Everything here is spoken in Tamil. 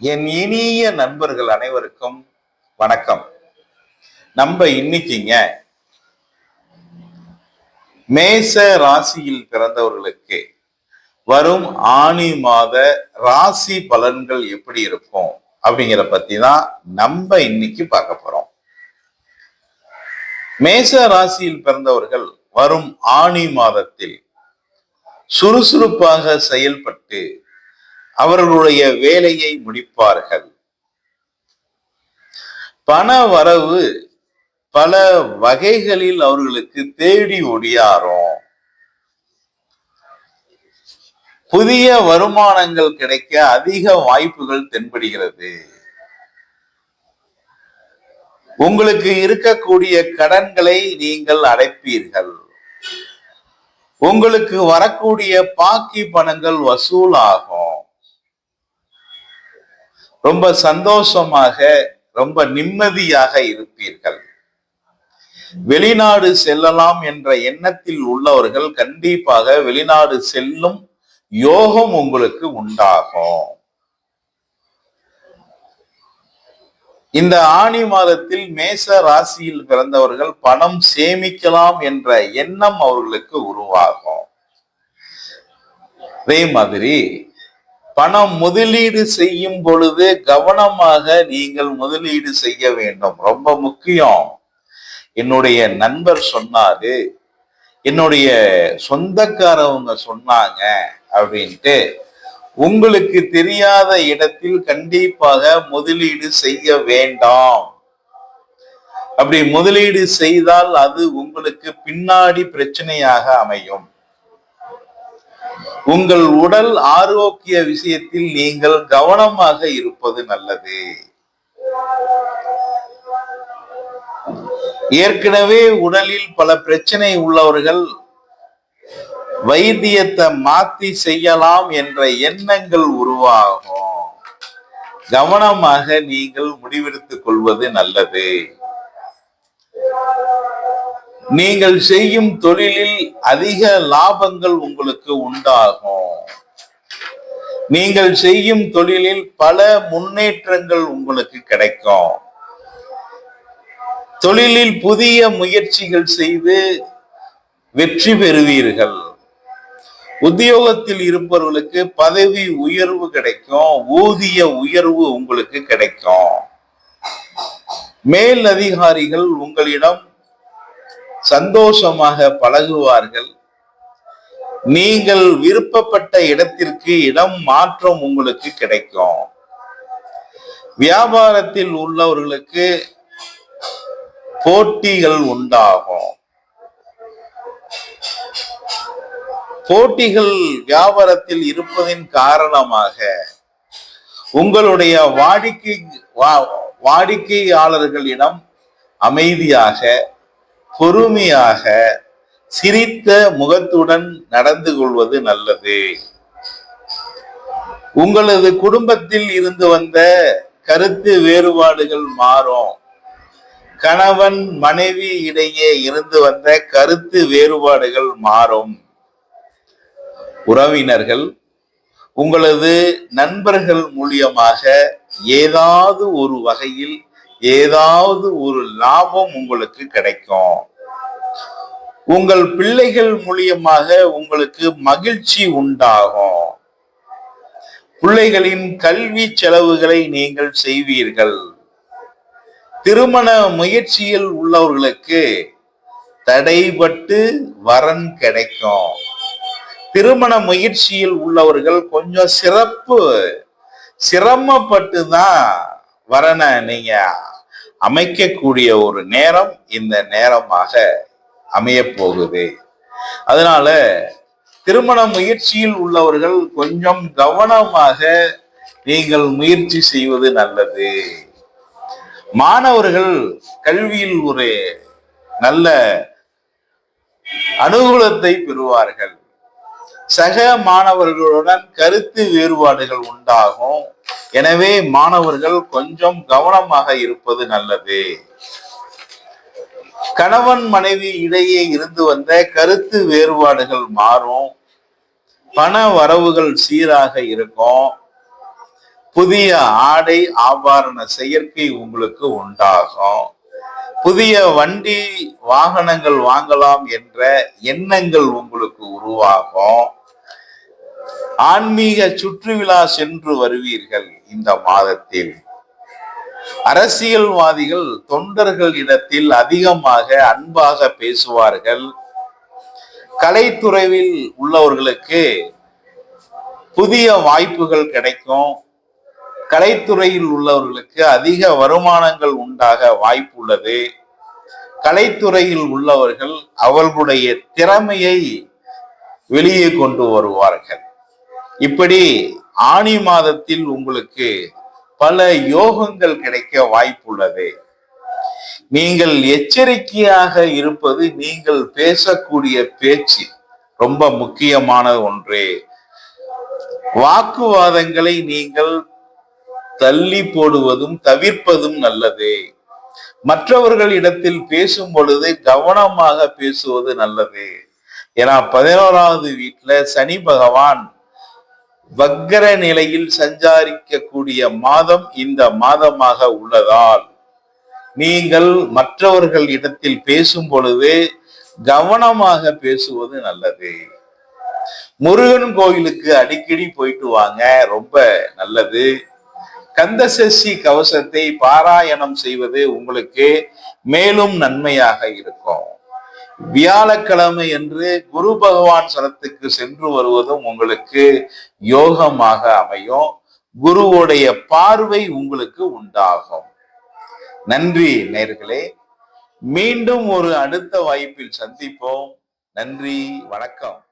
என் இனிய நண்பர்கள் அனைவருக்கும் வணக்கம். நம்ம இன்னைக்குங்க மேச ராசியில் பிறந்தவர்களுக்கு வரும் ஆணி மாத ராசி பலன்கள் எப்படி இருக்கும் அப்படிங்கிற பத்தி தான் நம்ம இன்னைக்கு பார்க்க போறோம். மேச ராசியில் பிறந்தவர்கள் வரும் ஆணி மாதத்தில் சுறுசுறுப்பாக செயல்பட்டு அவர்களுடைய வேலையை முடிப்பார்கள். பண வரவு பல வகைகளில் அவர்களுக்கு தேடி ஒடியாரும். புதிய வருமானங்கள் கிடைக்க அதிக வாய்ப்புகள் தென்படுகிறது. உங்களுக்கு இருக்கக்கூடிய கடன்களை நீங்கள் அடைப்பீர்கள். உங்களுக்கு வரக்கூடிய பாக்கி பணங்கள் வசூலாகும். ரொம்ப சந்தோஷமாக ரொம்ப நிம்மதியாக இருப்பீர்கள். வெளிநாடு செல்லலாம் என்ற எண்ணத்தில் உள்ளவர்கள் கண்டிப்பாக வெளிநாடு செல்லும் யோகம் உங்களுக்கு உண்டாகும். இந்த ஆணி மாதத்தில் மேச ராசியில் பிறந்தவர்கள் பணம் சேமிக்கலாம் என்ற எண்ணம் அவர்களுக்கு உருவாகும். அதே மாதிரி பணம் முதலீடு செய்யும் பொழுது கவனமாக நீங்கள் முதலீடு செய்ய வேண்டும். ரொம்ப முக்கியம். என்னுடைய நண்பர் சொன்னாரு என்னுடைய சொந்தக்காரவங்க சொன்னாங்க அப்படின்ட்டு உங்களுக்கு தெரியாத இடத்தில் கண்டிப்பாக முதலீடு செய்ய வேண்டாம். அப்படி முதலீடு செய்தால் அது உங்களுக்கு பின்னாடி பிரச்சனையாக அமையும். உங்கள் உடல் ஆரோக்கிய விஷயத்தில் நீங்கள் கவனமாக இருப்பது நல்லது. ஏற்கனவே உடலில் பல பிரச்சனை உள்ளவர்கள் வைத்தியத்தை மாத்தி செய்யலாம் என்ற எண்ணங்கள் உருவாகும். கவனமாக நீங்கள் முடிவெடுத்துக் கொள்வது நல்லது. நீங்கள் செய்யும் தொழிலில் அதிக லாபங்கள் உங்களுக்கு உண்டாகும். நீங்கள் செய்யும் தொழிலில் பல முன்னேற்றங்கள் உங்களுக்கு கிடைக்கும். தொழிலில் புதிய முயற்சிகள் செய்து வெற்றி பெறுவீர்கள். உத்தியோகத்தில் இருப்பவர்களுக்கு பதவி உயர்வு கிடைக்கும் ஊதிய உயர்வு உங்களுக்கு கிடைக்கும். மேல் அதிகாரிகள் உங்களிடம் சந்தோஷமாக பழகுவார்கள். நீங்கள் விருப்பப்பட்ட இடத்திற்கு இடம் மாற்றம் உங்களுக்கு கிடைக்கும். வியாபாரத்தில் உள்ளவர்களுக்கு போட்டிகள் உண்டாகும். போட்டிகள் வியாபாரத்தில் இருப்பதின் காரணமாக உங்களுடைய வாடிக்கை வா- வாடிக்கையாளர்களிடம் அமைதியாக பொறுமையாக சிரித்த முகத்துடன் நடந்து கொள்வது நல்லது. உங்களது குடும்பத்தில் இருந்து வந்த கருத்து வேறுபாடுகள் மாறும். கணவன் மனைவி இடையே இருந்து வந்த கருத்து வேறுபாடுகள் மாறும். உறவினர்கள் உங்களது நண்பர்கள் மூலியமாக ஏதாவது ஒரு வகையில் ஏதாவது ஒரு லாபம் உங்களுக்கு கிடைக்கும். உங்கள் பிள்ளைகள் மூலியமாக உங்களுக்கு மகிழ்ச்சி உண்டாகும். பிள்ளைகளின் கல்வி செலவுகளை நீங்கள் செய்வீர்கள். திருமண முயற்சியில் உள்ளவர்களுக்கு தடைபட்டு வரன் கிடைக்கும். திருமண முயற்சியில் உள்ளவர்கள் கொஞ்சம் சிறப்பு சிரமப்பட்டு தான் வரனை நீங்க அமைக்கக்கூடிய ஒரு நேரம் இந்த நேரமாக அமைய போகுது. அதனால திருமண முயற்சியில் உள்ளவர்கள் கொஞ்சம் கவனமாக நீங்கள் முயற்சி செய்வது நல்லது. மாணவர்கள் கல்வியில் ஒரு நல்ல அனுகூலத்தை பெறுவார்கள். சக மாணவர்களுடன் கருத்து வேறுபாடுகள் உண்டாகும். எனவே மாணவர்கள் கொஞ்சம் கவனமாக இருப்பது நல்லது. கணவன் மனைவி இடையே இருந்து வந்த கருத்து வேறுபாடுகள் மாறும். பண வரவுகள் சீராக இருக்கும். புதிய ஆடை ஆபாரண செயற்கை உங்களுக்கு உண்டாகும். புதிய வண்டி வாகனங்கள் வாங்கலாம் என்ற எண்ணங்கள் உங்களுக்கு உருவாகும். ஆன்மீக சுற்றுவிழா சென்று வருவீர்கள் இந்த மாதத்தில். அரசியல்வாதிகள் தொண்டர்கள் இடத்தில் அதிகமாக அன்பாக பேசுவார்கள். கலைத்துறையில் உள்ளவர்களுக்கு புதிய வாய்ப்புகள் கிடைக்கும். கலைத்துறையில் உள்ளவர்களுக்கு அதிக வருமானங்கள் உண்டாக வாய்ப்புள்ளது. கலைத்துறையில் உள்ளவர்கள் அவர்களுடைய திறமையை வெளியே கொண்டு வருவார்கள். இப்படி ஆணி மாதத்தில் உங்களுக்கு பல யோகங்கள் கிடைக்க வாய்ப்புள்ளது. நீங்கள் எச்சரிக்கையாக இருப்பது நீங்கள் பேசக்கூடிய பேச்சு ரொம்ப முக்கியமான ஒன்று. வாக்குவாதங்களை நீங்கள் தள்ளி போடுவதும் தவிர்ப்பதும் நல்லது. மற்றவர்களிடத்தில் பேசும் பொழுது கவனமாக பேசுவது நல்லது. ஏன்னா பதினோராவது வீட்டுல சனி பகவான் வக்கர நிலையில் சஞ்சாரிக்கக்கூடிய மாதம் இந்த மாதமாக உள்ளதால் நீங்கள் மற்றவர்கள் இடத்தில் பேசும் பொழுது கவனமாக பேசுவது நல்லது. முருகன் கோயிலுக்கு அடிக்கடி போயிட்டு வாங்க ரொம்ப நல்லது. கந்தசஷ்டி கவசத்தை பாராயணம் செய்வது உங்களுக்கு மேலும் நன்மையாக இருக்கும். வியாழக்கிழமை என்று குரு பகவான் சரத்துக்கு சென்று வருவதும் உங்களுக்கு யோகமாக அமையும். குருவுடைய பார்வை உங்களுக்கு உண்டாகும். நன்றி நேர்களே. மீண்டும் ஒரு அடுத்த வாய்ப்பில் சந்திப்போம். நன்றி வணக்கம்.